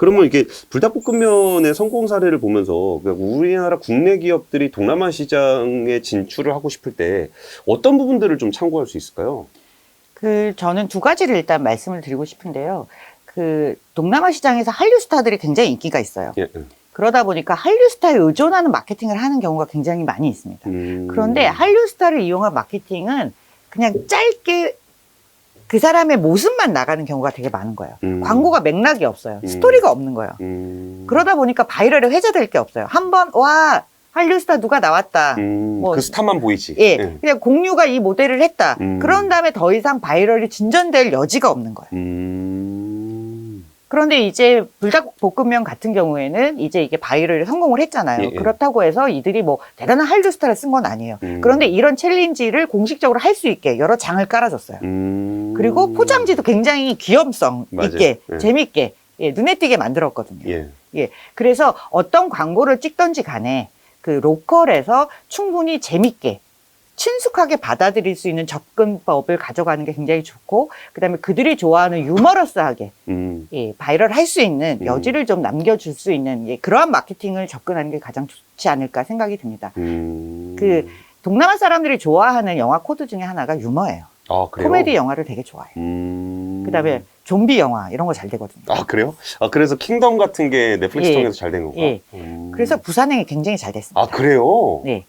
그러면 이게 불닭볶음면의 성공 사례를 보면서 그러니까 우리나라 국내 기업들이 동남아 시장에 진출을 하고 싶을 때 어떤 부분들을 좀 참고할 수 있을까요? 그 저는 두 가지를 일단 말씀을 드리고 싶은데요. 그 동남아 시장에서 한류 스타들이 굉장히 인기가 있어요. 예. 예. 그러다 보니까 한류 스타에 의존하는 마케팅을 하는 경우가 굉장히 많이 있습니다. 음. 그런데 한류 스타를 이용한 마케팅은 그냥 짧게 그 사람의 모습만 나가는 경우가 되게 많은 거예요. 음. 광고가 맥락이 없어요. 음. 스토리가 없는 거예요. 음. 그러다 보니까 바이럴에 회자될 게 없어요. 한 번, 와, 한류 스타 누가 나왔다. 음, 뭐- 그 스타만 보이지. 예, 그냥 공유가 이 모델을 했다. 음. 그런 다음에 더 이상 바이럴이 진전될 여지가 없는 거예요. 음. 그런데 이제 불닭볶음면 같은 경우에는 이제 이게 바이럴이 성공을 했잖아요. 예, 예. 그렇다고 해서 이들이 뭐 대단한 한류 스타를 쓴 건 아니에요. 음. 그런데 이런 챌린지를 공식적으로 할 수 있게 여러 장을 깔아줬어요. 음. 그리고 포장지도 굉장히 귀염성 맞아요. 있게 예. 재밌게 예, 눈에 띄게 만들었거든요. 예. 예. 그래서 어떤 광고를 찍던지 간에 그 로컬에서 충분히 재밌게 친숙하게 받아들일 수 있는 접근법을 가져가는 게 굉장히 좋고 그다음에 그들이 좋아하는 유머러스하게 음. 예, 바이럴 할 수 있는 음. 여지를 좀 남겨줄 수 있는 예, 그러한 마케팅을 접근하는 게 가장 좋지 않을까 생각이 듭니다. 음. 그 동남아 사람들이 좋아하는 영화 코드 중에 하나가 유머예요. 아, 그래요? 코미디 영화를 되게 좋아해요. 음. 그다음에 좀비 영화 이런 거 잘 되거든요. 아, 그래요? 아, 그래서 킹덤 같은 게 넷플릭스 예. 통해서 잘 된 건가? 예. 음. 그래서 부산행이 굉장히 잘 됐습니다. 아, 그래요? 네.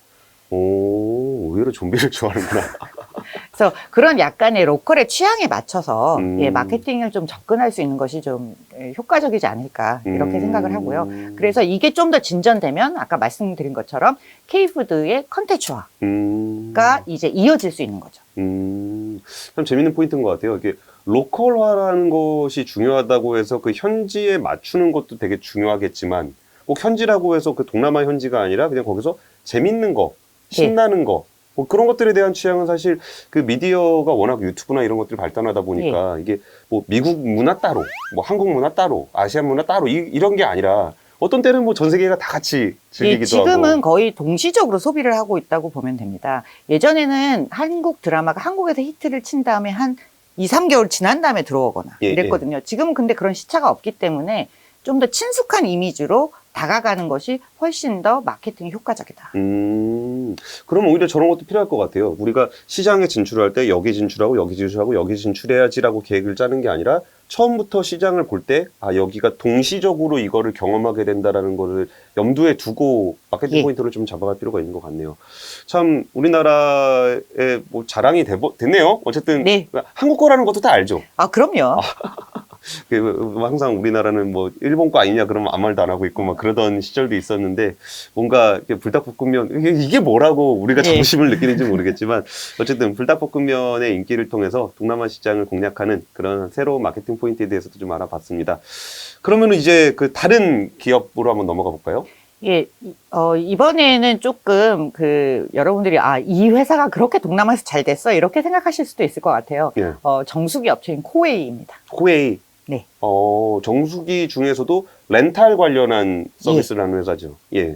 오, 의외로 좀비를 좋아하는구나. 그래서 그런 약간의 로컬의 취향에 맞춰서 음. 예, 마케팅을 좀 접근할 수 있는 것이 좀 예, 효과적이지 않을까 이렇게 음. 생각을 하고요. 그래서 이게 좀 더 진전되면 아까 말씀드린 것처럼 K푸드의 컨텐츠화가 음. 이제 이어질 수 있는 거죠. 음, 참 재밌는 포인트인 것 같아요. 이게 로컬화라는 것이 중요하다고 해서 그 현지에 맞추는 것도 되게 중요하겠지만 꼭 현지라고 해서 그 동남아 현지가 아니라 그냥 거기서 재밌는 거, 신나는 거, 뭐 그런 것들에 대한 취향은 사실 그 미디어가 워낙 유튜브나 이런 것들이 발달하다 보니까 이게 뭐 미국 문화 따로, 뭐 한국 문화 따로, 아시안 문화 따로 이, 이런 게 아니라 어떤 때는 뭐 전 세계가 다 같이 즐기기도 예, 지금은 하고. 거의 동시적으로 소비를 하고 있다고 보면 됩니다. 예전에는 한국 드라마가 한국에서 히트를 친 다음에 한 2, 3개월 지난 다음에 들어오거나 예, 이랬거든요. 지금은 근데 그런 시차가 없기 때문에 좀 더 친숙한 이미지로 다가가는 것이 훨씬 더 마케팅이 효과적이다. 음, 그럼 오히려 저런 것도 필요할 것 같아요. 우리가 시장에 진출할 때 여기 진출하고 여기 진출하고 여기 진출해야지라고 계획을 짜는 게 아니라 처음부터 시장을 볼 때 아, 여기가 동시적으로 이거를 경험하게 된다라는 거를 염두에 두고 마케팅 예. 포인트를 좀 잡아갈 필요가 있는 것 같네요. 참 우리나라의 뭐 자랑이 되, 됐네요. 어쨌든 네. 한국 거라는 것도 다 알죠. 아, 그럼요. 그 항상 우리나라는 뭐 일본 거 아니냐 그러면 아무 말도 안 하고 있고 막 그러던 시절도 있었는데 뭔가 이렇게 불닭볶음면 이게, 이게 뭐라고 우리가 예. 자부심을 느끼는지 모르겠지만 어쨌든 불닭볶음면의 인기를 통해서 동남아 시장을 공략하는 그런 새로운 마케팅 포인트에 대해서도 좀 알아봤습니다. 그러면 이제 그 다른 기업으로 한번 넘어가 볼까요? 예, 이- 어, 이번에는 조금 그 여러분들이 아, 이 회사가 그렇게 동남아에서 잘 됐어? 이렇게 생각하실 수도 있을 것 같아요. 예. 어, 정수기 업체인 코웨이입니다. 코웨이. 네. 어, 정수기 중에서도 렌탈 관련한 서비스를 하는 회사죠. 예.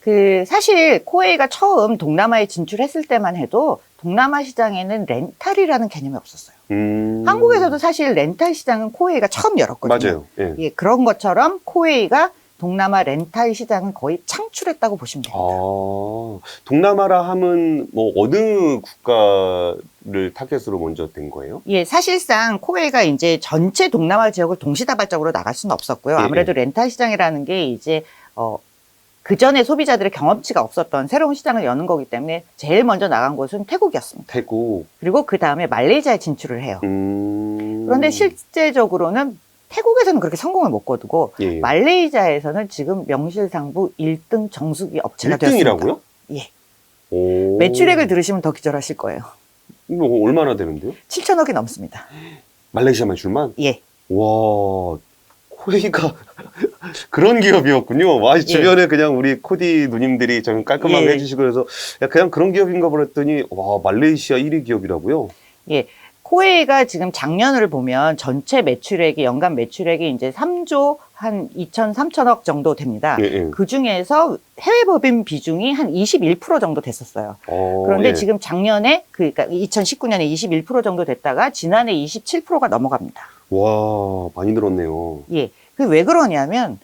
그 사실 코웨이가 처음 동남아에 진출했을 때만 해도 동남아 시장에는 렌탈이라는 개념이 없었어요. 음. 한국에서도 사실 렌탈 시장은 코웨이가 처음 열었거든요. 맞아요. 예. 예, 그런 것처럼 코웨이가 동남아 렌탈 시장은 거의 창출했다고 보시면 됩니다. 아, 동남아라 함은 뭐 어느 국가 를 타겟으로 먼저 된 거예요? 예, 사실상 코웨이가 이제 전체 동남아 지역을 동시다발적으로 나갈 수는 없었고요. 예, 아무래도 렌탈 시장이라는 게 이제 어, 그 전에 소비자들의 경험치가 없었던 새로운 시장을 여는 거기 때문에 제일 먼저 나간 곳은 태국이었습니다. 태국. 그리고 그 다음에 말레이시아에 진출을 해요. 음. 그런데 실제적으로는 태국에서는 그렇게 성공을 못 거두고 예. 말레이시아에서는 지금 명실상부 1등 정수기 업체가 되었습니다. 1등이라고요? 예. 오. 매출액을 들으시면 더 기절하실 거예요. 이거 얼마나 되는데요? 7천억이 넘습니다. 말레이시아 매출만? 예. 와, 코웨이가 그런 기업이었군요. 와, 주변에 그냥 우리 코디 누님들이 좀 깔끔하게 예. 해주시고 그래서 야, 그냥 그런 기업인가 보랬더니 와, 말레이시아 1위 기업이라고요? 예. 코웨이가 지금 작년을 보면 전체 매출액이 연간 매출액이 이제 3조 한 2천 3천억 정도 됩니다. 예, 예. 그 중에서 해외 법인 비중이 한 21% 정도 됐었어요. 어, 그런데 예. 지금 작년에 그러니까 2019년에 21% 정도 됐다가 지난해 27%가 넘어갑니다. 와, 많이 늘었네요. 예. 그게 왜 그러냐면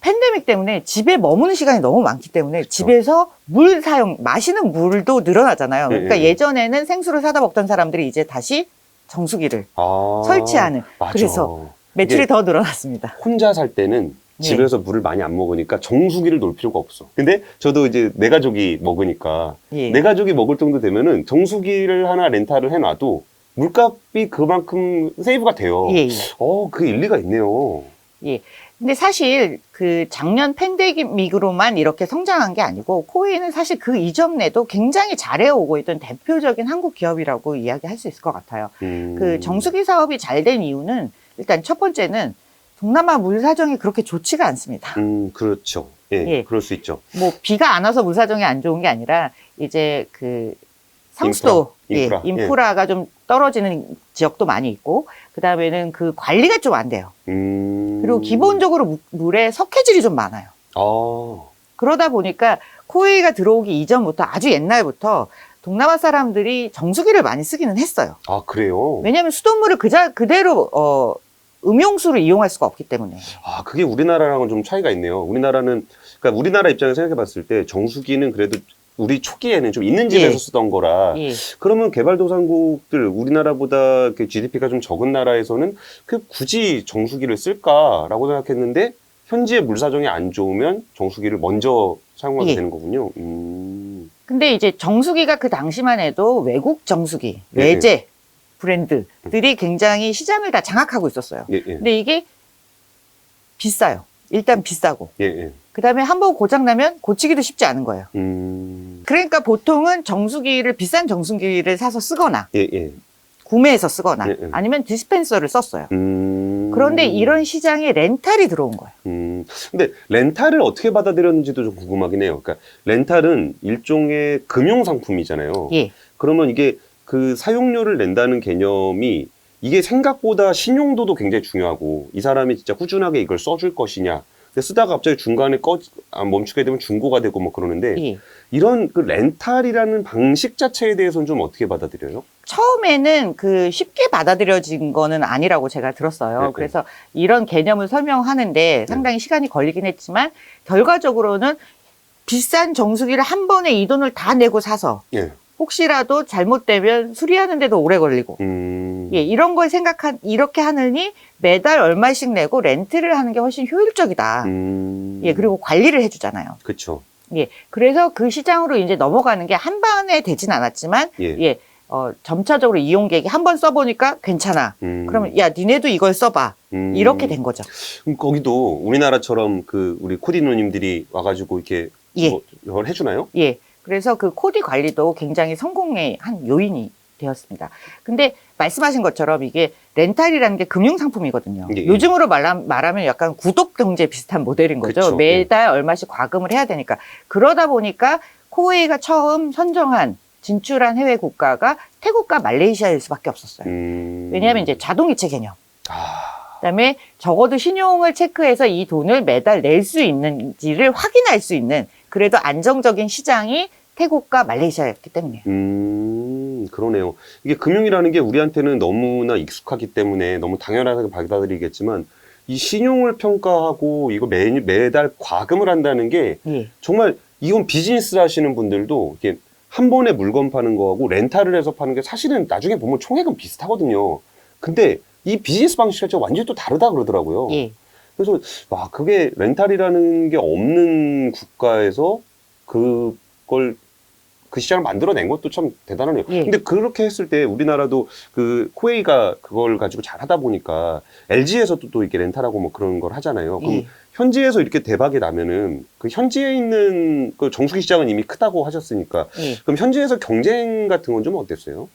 팬데믹 때문에 집에 머무는 시간이 너무 많기 때문에 집에서 물 사용, 마시는 물도 늘어나잖아요. 그러니까 예, 예. 예전에는 생수를 사다 먹던 사람들이 이제 다시 정수기를 아, 설치하는. 맞아. 그래서 매출이 더 늘어났습니다. 혼자 살 때는 예. 집에서 물을 많이 안 먹으니까 정수기를 놓을 필요가 없어. 근데 저도 이제 내 가족이 먹으니까 예. 내 가족이 먹을 정도 되면은 정수기를 하나 렌탈을 해놔도 물값이 그만큼 세이브가 돼요. 예, 예. 어, 그 일리가 있네요. 예. 근데 사실 그 작년 팬데믹으로만 이렇게 성장한 게 아니고 코웨이는 사실 그 이전 에도 굉장히 잘해오고 있던 대표적인 한국 기업이라고 이야기할 수 있을 것 같아요. 음. 그 정수기 사업이 잘 된 이유는 일단 첫 번째는 동남아 물 사정이 그렇게 좋지가 않습니다. 음, 그렇죠. 예, 예. 그럴 수 있죠. 뭐 비가 안 와서 물 사정이 안 좋은 게 아니라 이제 그 상수도 인프라, 예, 인프라, 인프라가 좀 떨어지는 지역도 많이 있고 그 다음에는 그 관리가 좀 안 돼요. 음. 그리고 기본적으로 무- 물에 석회질이 좀 많아요. 아, 그러다 보니까 코웨이가 들어오기 이전부터 아주 옛날부터 동남아 사람들이 정수기를 많이 쓰기는 했어요. 아, 그래요? 왜냐하면 수돗물을 그자, 그대로 어, 음용수를 이용할 수가 없기 때문에. 아, 그게 우리나라랑은 좀 차이가 있네요. 우리나라는, 그러니까 우리나라 입장에서 생각해 봤을 때 정수기는 그래도 우리 초기에는 좀 있는 집에서 예. 쓰던 거라 예. 그러면 개발도상국들 우리나라보다 GDP가 좀 적은 나라에서는 그 굳이 정수기를 쓸까라고 생각했는데 현지의 물 사정이 안 좋으면 정수기를 먼저 사용하게 예. 되는 거군요. 음. 근데 이제 정수기가 그 당시만 해도 외국 정수기, 예, 외제 브랜드들이 굉장히 시장을 다 장악하고 있었어요. 예, 예. 근데 이게 비싸요. 일단 비싸고. 예, 예. 그 다음에 한 번 고장나면 고치기도 쉽지 않은 거예요. 음. 그러니까 보통은 정수기를, 비싼 정수기를 사서 쓰거나, 예, 예. 구매해서 쓰거나, 예, 예. 아니면 디스펜서를 썼어요. 음. 그런데 이런 시장에 렌탈이 들어온 거예요. 음. 근데 렌탈을 어떻게 받아들였는지도 좀 궁금하긴 해요. 그러니까 렌탈은 일종의 금융 상품이잖아요. 예. 그러면 이게 그 사용료를 낸다는 개념이 이게 생각보다 신용도도 굉장히 중요하고 이 사람이 진짜 꾸준하게 이걸 써줄 것이냐. 근데 쓰다가 갑자기 중간에 꺼 아, 멈추게 되면 중고가 되고 뭐 그러는데 예. 이런 그 렌탈이라는 방식 자체에 대해서는 좀 어떻게 받아들여요? 처음에는 그 쉽게 받아들여진 거는 아니라고 제가 들었어요. 네, 네. 그래서 이런 개념을 설명하는데 상당히 시간이 걸리긴 했지만 결과적으로는 비싼 정수기를 한 번에 이 돈을 다 내고 사서 예. 혹시라도 잘못되면 수리하는 데도 오래 걸리고 음. 예, 이런 걸 생각한 이렇게 하느니 매달 얼마씩 내고 렌트를 하는 게 훨씬 효율적이다. 음. 예, 그리고 관리를 해주잖아요. 그쵸. 예, 그래서 그 시장으로 이제 넘어가는 게 한 번에 되진 않았지만 예. 예, 어, 점차적으로 이용객이 한 번 써보니까 괜찮아. 음. 그러면 야, 니네도 이걸 써봐. 음. 이렇게 된 거죠. 그럼 거기도 우리나라처럼 그 우리 코디 누님들이 와가지고 이렇게 예. 뭐 이걸 해주나요? 예. 그래서 그 코디 관리도 굉장히 성공의 한 요인이 되었습니다. 근데 말씀하신 것처럼 이게 렌탈이라는 게 금융상품이거든요. 예, 예. 요즘으로 말하, 말하면 약간 구독경제 비슷한 모델인 거죠. 그쵸, 예. 매달 얼마씩 과금을 해야 되니까. 그러다 보니까 코웨이가 처음 선정한 진출한 해외 국가가 태국과 말레이시아일 수밖에 없었어요. 음. 왜냐하면 이제 자동이체 개념. 아. 그다음에 적어도 신용을 체크해서 이 돈을 매달 낼 수 있는지를 확인할 수 있는 그래도 안정적인 시장이 태국과 말레이시아였기 때문이에요. 음, 그러네요. 이게 금융이라는 게 우리한테는 너무나 익숙하기 때문에 너무 당연하게 받아들이겠지만 이 신용을 평가하고 이거 매, 매달 과금을 한다는 게 예. 정말 이건 비즈니스 하시는 분들도 이렇게 한 번에 물건 파는 거하고 렌탈을 해서 파는 게 사실은 나중에 보면 총액은 비슷하거든요. 근데 이 비즈니스 방식 자체가 완전히 또 다르다 그러더라고요. 예. 그래서 와 그게 렌탈이라는 게 없는 국가에서 그걸 그 시장을 만들어낸 것도 참 대단하네요. 예. 근데 그렇게 했을 때 우리나라도 그 코웨이가 그걸 가지고 잘 하다 보니까 LG에서도 또 이렇게 렌탈하고 뭐 그런 걸 하잖아요. 그럼 예. 현지에서 이렇게 대박이 나면은 그 현지에 있는 그 정수기 시장은 이미 크다고 하셨으니까 예. 그럼 현지에서 경쟁 같은 건 좀 어땠어요?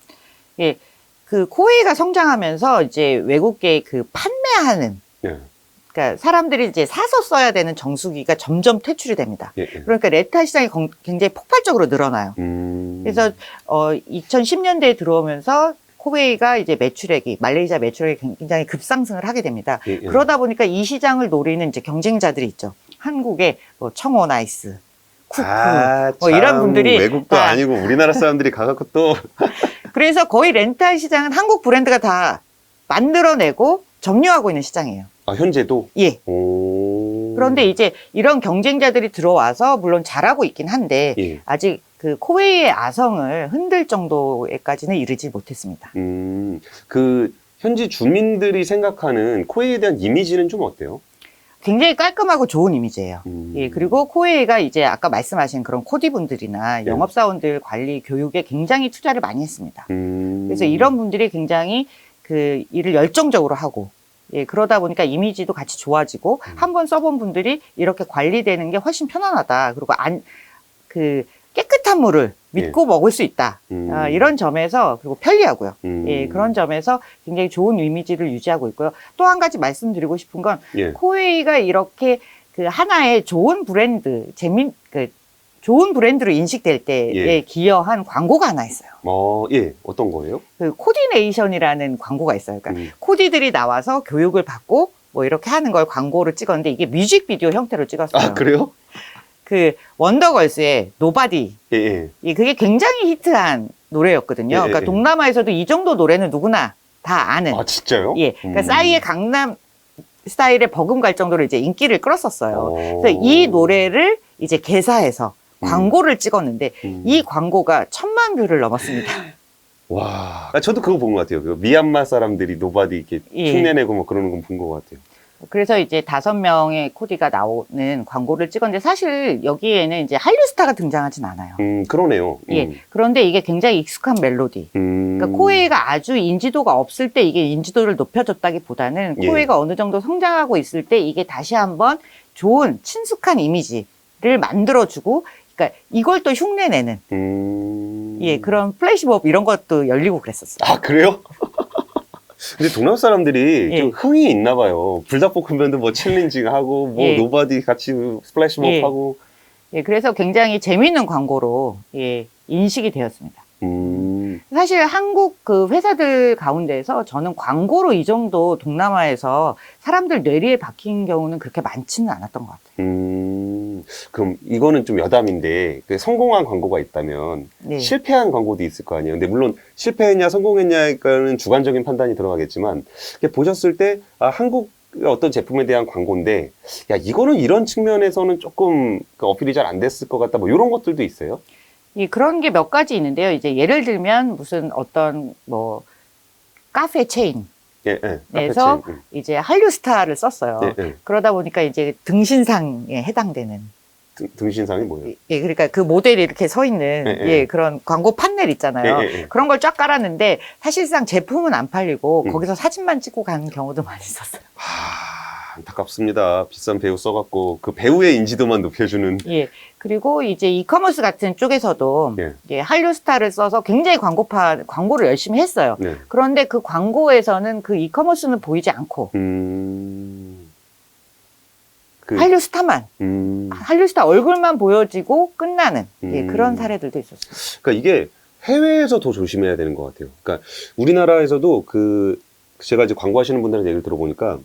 예. 그 코웨이가 성장하면서 이제 외국계 그 판매하는 예. 그러니까 사람들이 이제 사서 써야 되는 정수기가 점점 퇴출이 됩니다. 예. 예. 그러니까 레타 시장이 건- 굉장히 폭발적으로 늘어나요. 음. 그래서 어 2010년대에 들어오면서 코웨이가 이제 매출액이 말레이시아 매출액이 굉장히 급상승을 하게 됩니다. 예, 예. 그러다 보니까 이 시장을 노리는 이제 경쟁자들이 있죠. 한국의 뭐 청원 아이스, 쿠쿠 뭐 이런 참 분들이 외국도 다- 아니고 우리나라 사람들이 가갖고 또 그래서 거의 렌탈 시장은 한국 브랜드가 다 만들어내고 점유하고 있는 시장이에요. 아, 현재도? 예. 오. 그런데 이제 이런 경쟁자들이 들어와서 물론 잘하고 있긴 한데 예. 아직 그 코웨이의 아성을 흔들 정도에까지는 이르지 못했습니다. 음, 그, 현지 주민들이 생각하는 코웨이에 대한 이미지는 좀 어때요? 굉장히 깔끔하고 좋은 이미지예요. 음. 예, 그리고 코웨이가 이제 아까 말씀하신 그런 코디분들이나 네. 영업사원들 관리 교육에 굉장히 투자를 많이 했습니다. 음. 그래서 이런 분들이 굉장히 그 일을 열정적으로 하고 예, 그러다 보니까 이미지도 같이 좋아지고 음. 한번 써본 분들이 이렇게 관리되는 게 훨씬 편안하다. 그리고 안, 그 깨끗한 물을 믿고 먹을 수 있다. 예. 음. 아, 이런 점에서 그리고 편리하고요. 음. 예, 그런 점에서 굉장히 좋은 이미지를 유지하고 있고요. 또 한 가지 말씀드리고 싶은 건 예. 코웨이가 이렇게 그 하나의 좋은 브랜드, 재민, 그 좋은 브랜드로 인식될 때에 예. 기여한 광고가 하나 있어요. 어, 예. 어떤 거예요? 그 코디네이션이라는 광고가 있어요. 그러니까 음. 코디들이 나와서 교육을 받고 뭐 이렇게 하는 걸 광고를 찍었는데 이게 뮤직비디오 형태로 찍었어요. 아, 그래요? 그 원더걸스의 노바디. 예, 예. 이 그게 굉장히 히트한 노래였거든요. 예, 예, 그러니까 예. 동남아에서도 이 정도 노래는 누구나 다 아는. 아, 진짜요? 예. 그러니까 음. 싸이의 강남 스타일에 버금갈 정도로 이제 인기를 끌었었어요. 어. 그래서 이 노래를 이제 개사해서 음. 광고를 찍었는데 음. 이 광고가 천만 뷰를 넘었습니다. 와. 아, 저도 그거 본 것 같아요. 그 미얀마 사람들이 노바디 이렇게 예. 흉내내고 뭐 그러는 건 본 것 같아요. 그래서 이제 다섯 명의 코디가 나오는 광고를 찍었는데 사실 여기에는 이제 한류 스타가 등장하진 않아요. 음, 그러네요. 예. 음. 그런데 이게 굉장히 익숙한 멜로디. 음. 그러니까 코웨이가 아주 인지도가 없을 때 이게 인지도를 높여줬다기보다는 예. 코웨이가 어느 정도 성장하고 있을 때 이게 다시 한번 좋은 친숙한 이미지를 만들어주고, 그러니까 이걸 또 흉내내는 음. 예 그런 플래시몹 이런 것도 열리고 그랬었어요. 아, 그래요? 근데 동남 사람들이 예. 좀 흥이 있나 봐요. 불닭볶음면도 뭐 챌린징 하고 뭐 예. 노바디 같이 스플래시몹 예. 하고 예 그래서 굉장히 재미있는 광고로 예 인식이 되었습니다. 음. 사실 한국 그 회사들 가운데서 저는 광고로 이 정도 동남아에서 사람들 뇌리에 박힌 경우는 그렇게 많지는 않았던 것 같아요. 음. 그럼 이거는 좀 여담인데 그 성공한 광고가 있다면 네. 실패한 광고도 있을 거 아니에요. 근데 물론 실패했냐 성공했냐는 주관적인 판단이 들어가겠지만 보셨을 때 아, 한국 어떤 제품에 대한 광고인데 야 이거는 이런 측면에서는 조금 그 어필이 잘 안 됐을 것 같다. 뭐 이런 것들도 있어요. 이 그런 게 몇 가지 있는데요. 이제 예를 들면 무슨 어떤 뭐 카페 체인 예, 예. 그래서 카페 체인. 이제 한류 스타를 썼어요. 예, 예. 그러다 보니까 이제 등신상에 해당되는 등, 등신상이 뭐예요? 예 그러니까 그 모델이 이렇게 서 있는 예, 예, 예. 그런 광고 판넬 있잖아요. 예, 예, 예. 그런 걸 쫙 깔았는데 사실상 제품은 안 팔리고 음. 거기서 사진만 찍고 가는 경우도 많이 있었어요. 하, 안타깝습니다. 비싼 배우 써갖고 그 배우의 인지도만 높여주는. 예. 그리고 이제 이커머스 같은 쪽에서도 예. 예, 한류 스타를 써서 굉장히 광고파 광고를 열심히 했어요. 네. 그런데 그 광고에서는 그 이커머스는 보이지 않고 음. 그, 한류 스타만 음. 한류 스타 얼굴만 보여지고 끝나는 예, 음. 그런 사례들도 있었어요. 그러니까 이게 해외에서 더 조심해야 되는 것 같아요. 그러니까 우리나라에서도 그 제가 이제 광고하시는 분들한테 얘기를 들어보니까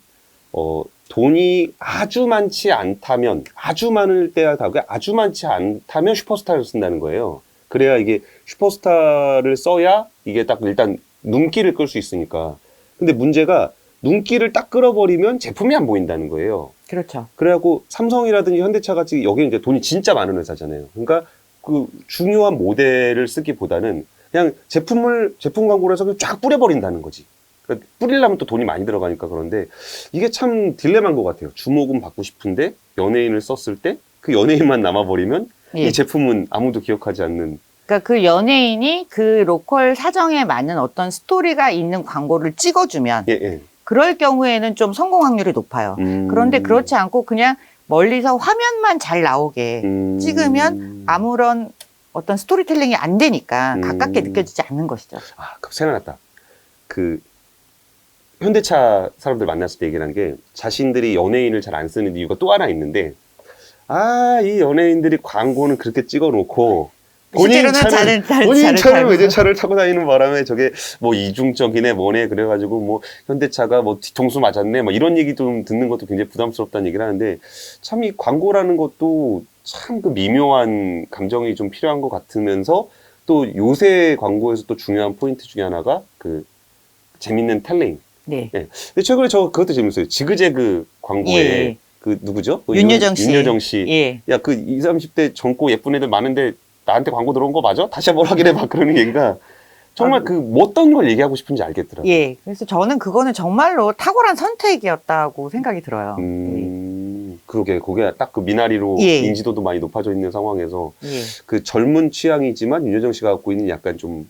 어 돈이 아주 많지 않다면 아주 많을 때야 다가 아주 많지 않다면 슈퍼스타를 쓴다는 거예요. 그래야 이게 슈퍼스타를 써야 이게 딱 일단 눈길을 끌 수 있으니까. 근데 문제가 눈길을 딱 끌어버리면 제품이 안 보인다는 거예요. 그렇죠. 그래갖고 삼성이라든지 현대차 같이 여기는 이제 돈이 진짜 많은 회사잖아요. 그러니까 그 중요한 모델을 쓰기보다는 그냥 제품을 제품 광고를 해서 그냥 쫙 뿌려버린다는 거지. 그러니까 뿌리려면 또 돈이 많이 들어가니까 그런데 이게 참 딜레마인 것 같아요. 주목은 받고 싶은데 연예인을 썼을 때 그 연예인만 남아버리면 예. 이 제품은 아무도 기억하지 않는. 그러니까 그 연예인이 그 로컬 사정에 맞는 어떤 스토리가 있는 광고를 찍어주면 예, 예. 그럴 경우에는 좀 성공 확률이 높아요. 음. 그런데 그렇지 않고 그냥 멀리서 화면만 잘 나오게 음. 찍으면 아무런 어떤 스토리텔링이 안 되니까 음. 가깝게 느껴지지 않는 것이죠. 아, 그 생각났다. 그 현대차 사람들 만났을 때 얘기한 게 자신들이 연예인을 잘 안 쓰는 이유가 또 하나 있는데 아, 이 연예인들이 광고는 그렇게 찍어 놓고 본인 차를, 차를- 차를- 본인 차를. 외제차를 타고 다니는 바람에 저게 뭐 이중적이네 뭐네 그래가지고 뭐 현대차가 뭐 뒤통수 맞았네 뭐 이런 얘기 좀 듣는 것도 굉장히 부담스럽다는 얘기를 하는데 참 이 광고라는 것도 참 그 미묘한 감정이 좀 필요한 것 같으면서 또 요새 광고에서 또 중요한 포인트 중에 하나가 그 재밌는 텔링 네. 예. 근데 최근에 저 그것도 재밌어요. 지그재그 광고에 예. 그 누구죠? 그 윤여정 씨. 윤여정 씨. 예. 야, 그 20, 30대 젊고 예쁜 애들 많은데 나한테 광고 들어온 거 맞아? 다시 한번 확인해 봐. 그러는 얘기가 정말 아, 그뭐 어떤 걸 얘기하고 싶은지 알겠더라고요. 예. 그래서 저는 그거는 정말로 탁월한 선택이었다고 생각이 들어요. 음, 그러게, 그게 딱 그 미나리로 예. 인지도도 많이 높아져 있는 상황에서 예. 그 젊은 취향이지만 윤여정 씨가 갖고 있는 약간 좀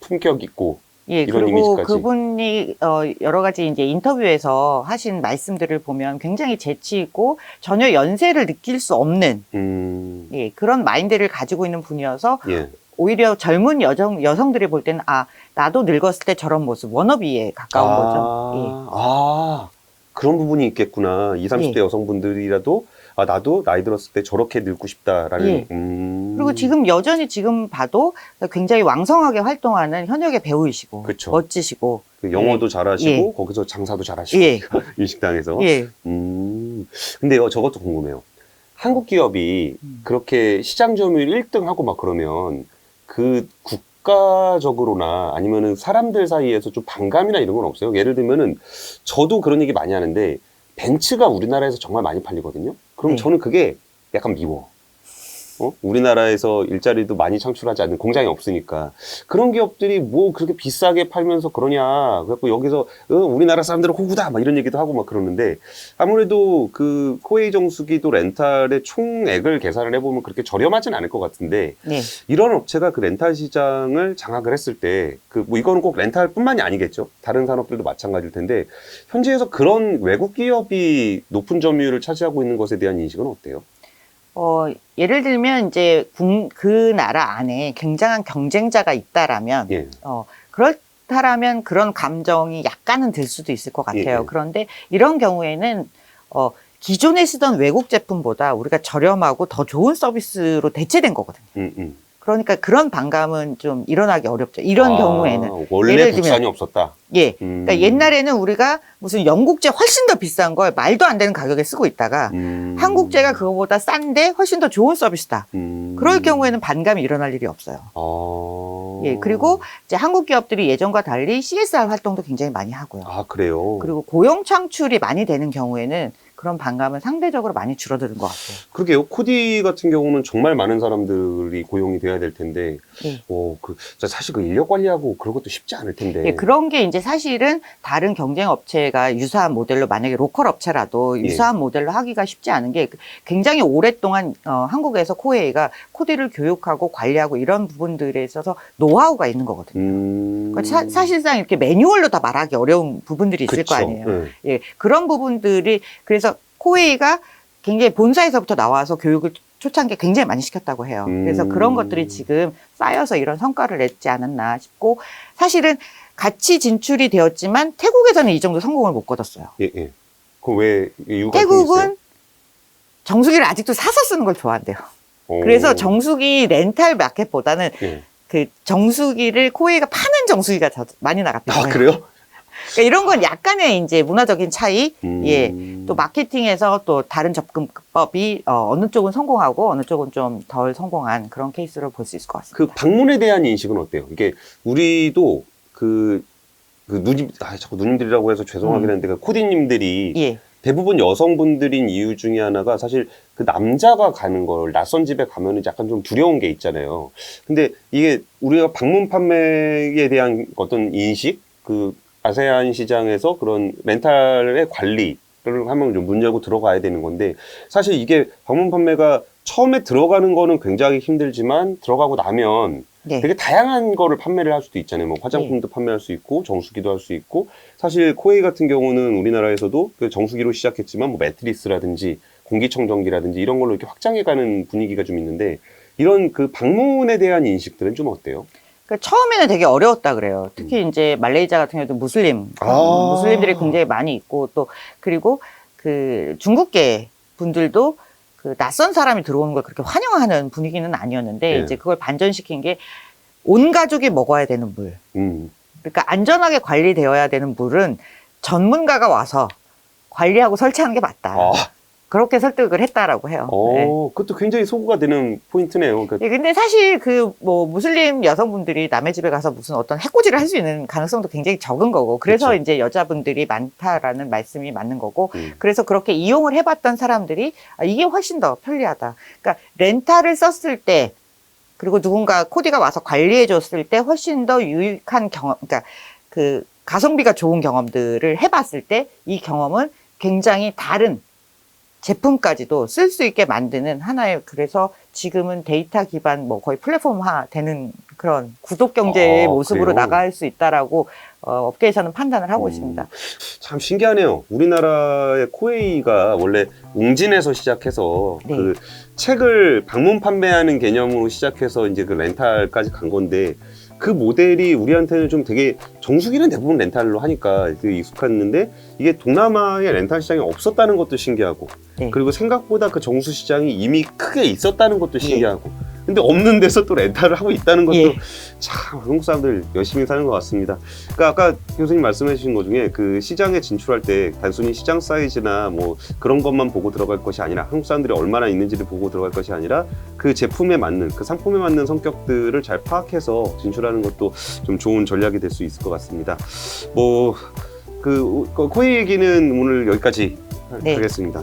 품격 있고 예, 이런 그리고 이미지까지. 그분이 어, 여러 가지 이제 인터뷰에서 하신 말씀들을 보면 굉장히 재치 있고 전혀 연세를 느낄 수 없는 음, 예, 그런 마인드를 가지고 있는 분이어서 예. 오히려 젊은 여성 여성들이 볼 때는 아 나도 늙었을 때 저런 모습 워너비에 가까운 거죠. 예. 아, 그런 부분이 있겠구나. 20, 30대 예. 여성분들이라도 아, 나도 나이 들었을 때 저렇게 늙고 싶다라는. 예. 음. 그리고 지금 여전히 지금 봐도 굉장히 왕성하게 활동하는 현역의 배우이시고 그쵸. 멋지시고 그 영어도 잘하시고 예. 거기서 장사도 잘하시고 예. 이 식당에서. 예. 음. 근데요, 저것도 궁금해요. 한국 기업이 음. 그렇게 시장 점유율 1등 하고 막 그러면 그 국가적으로나 아니면은 사람들 사이에서 좀 반감이나 이런 건 없어요? 예를 들면은 저도 그런 얘기 많이 하는데 벤츠가 우리나라에서 정말 많이 팔리거든요? 그럼 네. 저는 그게 약간 미워. 어? 우리나라에서 일자리도 많이 창출하지 않는 공장이 없으니까 그런 기업들이 뭐 그렇게 비싸게 팔면서 그러냐 그래갖고 여기서 어, 우리나라 사람들은 호구다 막 이런 얘기도 하고 막 그러는데 아무래도 그 코웨이 정수기도 렌탈의 총액을 계산을 해보면 그렇게 저렴하진 않을 것 같은데 네. 이런 업체가 그 렌탈 시장을 장악을 했을 때 그 뭐 이거는 꼭 렌탈뿐만이 아니겠죠 다른 산업들도 마찬가지일 텐데 현지에서 그런 외국 기업이 높은 점유율을 차지하고 있는 것에 대한 인식은 어때요? 어, 예를 들면 이제 국- 그 나라 안에 굉장한 경쟁자가 있다라면 예. 어, 그렇다라면 그런 감정이 약간은 들 수도 있을 것 같아요. 예, 예. 그런데 이런 경우에는 어, 기존에 쓰던 외국 제품보다 우리가 저렴하고 더 좋은 서비스로 대체된 거거든요. 음, 음. 그러니까 그런 반감은 좀 일어나기 어렵죠. 이런 아, 경우에는. 원래 예를 들면- 국산이 없었다. 예. 음. 그러니까 옛날에는 우리가 무슨 영국제 훨씬 더 비싼 걸 말도 안 되는 가격에 쓰고 있다가 음. 한국제가 그거보다 싼데 훨씬 더 좋은 서비스다. 음. 그럴 경우에는 반감이 일어날 일이 없어요. 아. 예, 그리고 이제 한국 기업들이 예전과 달리 CSR 활동도 굉장히 많이 하고요. 아 그래요. 그리고 고용 창출이 많이 되는 경우에는 그런 반감은 상대적으로 많이 줄어드는 것 같아요. 그러게요. 코디 같은 경우는 정말 많은 사람들이 고용이 돼야 될 텐데, 예. 오, 그 진짜 사실 그 인력 관리하고 그런 것도 쉽지 않을 텐데. 예, 그런 게 이제 사실은 다른 경쟁 업체가 유사한 모델로 만약에 로컬 업체라도 예. 유사한 모델로 하기가 쉽지 않은 게 굉장히 오랫동안 어, 한국에서 코웨이가 코디를 교육하고 관리하고 이런 부분들에 있어서 노하우가 있는 거거든요. 음. 그러니까 사, 사실상 이렇게 매뉴얼로 다 말하기 어려운 부분들이 있을 그쵸. 거 아니에요. 네. 예, 그런 부분들이 그래서 코웨이가 굉장히 본사에서부터 나와서 교육을 초창기에 굉장히 많이 시켰다고 해요. 그래서 음. 그런 것들이 지금 쌓여서 이런 성과를 냈지 않았나 싶고 사실은 같이 진출이 되었지만 태국에서는 이 정도 성공을 못 거뒀어요. 예, 예. 그왜 이유가? 태국은 정수기를 아직도 사서 쓰는 걸 좋아한대요. 오. 그래서 정수기 렌탈 마켓보다는 예. 그 정수기를 코웨이가 파는 정수기가 더 많이 나갔다고 아 해요. 그래요? 그러니까 이런 건 약간의 이제 문화적인 차이, 음. 예. 또 마케팅에서 또 다른 접근법이 어, 어느 쪽은 성공하고 어느 쪽은 좀 덜 성공한 그런 케이스를 볼수 있을 것그 같습니다. 방문에 대한 인식은 어때요? 이게 우리도 그, 그 누님, 아, 자꾸 누님들이라고 해서 죄송하긴 음. 한데, 그 코디님들이 예, 대부분 여성분들인 이유 중에 하나가 사실 그 남자가 가는 걸 낯선 집에 가면은 약간 좀 두려운 게 있잖아요. 근데 이게 우리가 방문 판매에 대한 어떤 인식, 그 아세안 시장에서 그런 렌탈의 관리를 하면 좀문 열고 들어가야 되는 건데 사실 이게 방문 판매가 처음에 들어가는 거는 굉장히 힘들지만 들어가고 나면 네, 되게 다양한 거를 판매를 할 수도 있잖아요. 뭐 화장품도 판매할 수 있고 정수기도 할 수 있고 사실 코웨이 같은 경우는 우리나라에서도 그 정수기로 시작했지만 뭐 매트리스라든지 공기청정기라든지 이런 걸로 이렇게 확장해가는 분위기가 좀 있는데 이런 그 방문에 대한 인식들은 좀 어때요? 그 처음에는 되게 어려웠다 그래요. 특히 이제 말레이시아 같은 경우도 무슬림, 음. 아. 무슬림들이 굉장히 많이 있고 또 그리고 그 중국계 분들도 그 낯선 사람이 들어오는 걸 그렇게 환영하는 분위기는 아니었는데 예. 이제 그걸 반전시킨 게 온 가족이 먹어야 되는 물. 음, 그러니까 안전하게 관리되어야 되는 물은 전문가가 와서 관리하고 설치하는 게 맞다. 아, 그렇게 설득을 했다라고 해요. 어, 네. 그것도 굉장히 소구가 되는 포인트네요. 그러니까 예, 근데 사실 그 뭐 무슬림 여성분들이 남의 집에 가서 무슨 어떤 해코지를 할 수 있는 가능성도 굉장히 적은 거고 그래서 그쵸. 이제 여자분들이 많다라는 말씀이 맞는 거고 음. 그래서 그렇게 이용을 해봤던 사람들이 아, 이게 훨씬 더 편리하다. 그러니까 렌탈을 썼을 때 그리고 누군가 코디가 와서 관리해 줬을 때 훨씬 더 유익한 경험, 그러니까 그 가성비가 좋은 경험들을 해봤을 때 이 경험은 굉장히 다른 제품까지도 쓸 수 있게 만드는 하나의 그래서 지금은 데이터 기반 뭐 거의 플랫폼화 되는 그런 구독 경제의 아, 모습으로 그래요? 나갈 수 있다라고 어, 업계에서는 판단을 하고 음. 있습니다. 참 신기하네요. 우리나라의 코웨이가 원래 웅진에서 시작해서 네. 그 책을 방문 판매하는 개념으로 시작해서 이제 그 렌탈까지 간 건데 그 모델이 우리한테는 좀 되게 정수기는 대부분 렌탈로 하니까 되게 익숙했는데 이게 동남아의 렌탈 시장이 없었다는 것도 신기하고 네. 그리고 생각보다 그 정수 시장이 이미 크게 있었다는 것도 예. 신기하고 근데 없는 데서 또 렌탈을 하고 있다는 것도 예. 참 한국 사람들 열심히 사는 것 같습니다. 그러니까 아까 교수님 말씀해 주신 것 중에 그 시장에 진출할 때 단순히 시장 사이즈나 뭐 그런 것만 보고 들어갈 것이 아니라 한국 사람들이 얼마나 있는지를 보고 들어갈 것이 아니라 그 제품에 맞는 그 상품에 맞는 성격들을 잘 파악해서 진출하는 것도 좀 좋은 전략이 될 수 있을 것 같습니다. 뭐 그 코이 얘기는 오늘 여기까지 네. 하겠습니다.